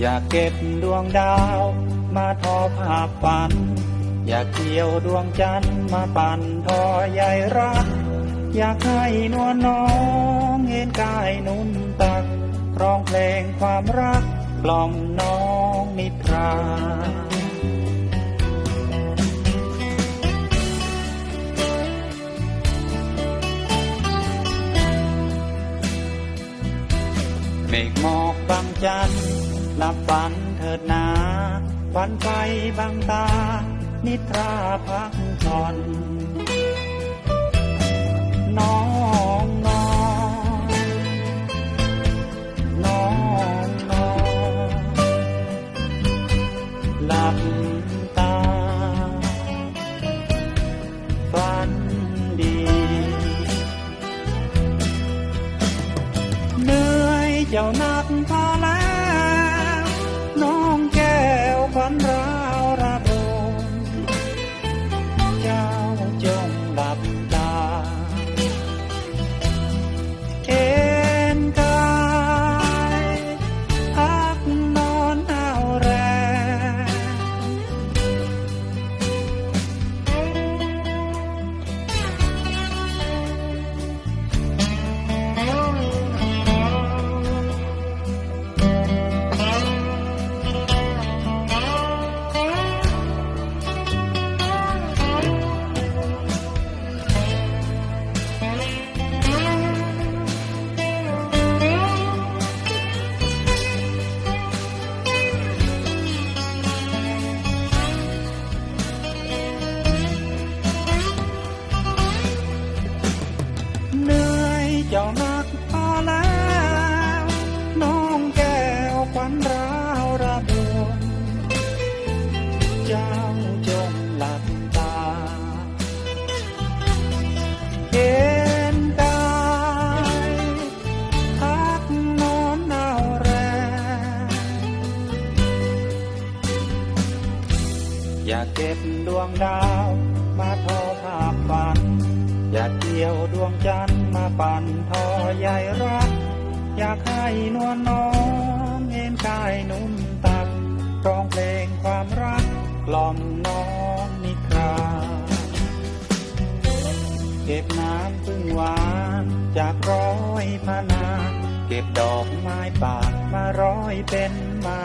อยากเก็บดวงดาว มาทอภาพฝัน อยากเกี่ยวดวงจันทร์มาปั่นทอใยรัก อยากให้นวลน้องเห็นกายนุ่นตักร้องเพลงความรักกล่อมน้องนิทราเมฆหมอกบางจันทร์ หลับฝันเถิดนาฝันไฟบางตา นิทราพักผ่อน น้องนอนน้องนอนหลับตาฝันดี เหนื่อยเจ้านักพอแล้ว น้องแก้วขวัญรา เจ้านักพอแล้วน้องแก้วขวัญราวระบมเจ้าจงหลับตา เห็นกายพักนอนเอาแรงอยากเก็บดวงดาวมาทอภาพฝัน อยากเกี่ยวดวงจันทร์ ปั่นทอใยรัก อยากให้นวลน้องเห็นกายนุ่มตักร้องเพลงความรักกล่อมน้องนิทราเก็บน้ำพึ่งหวานจากร้อยพนา เก็บดอกไม้ป่ามาร้อยเป็นมา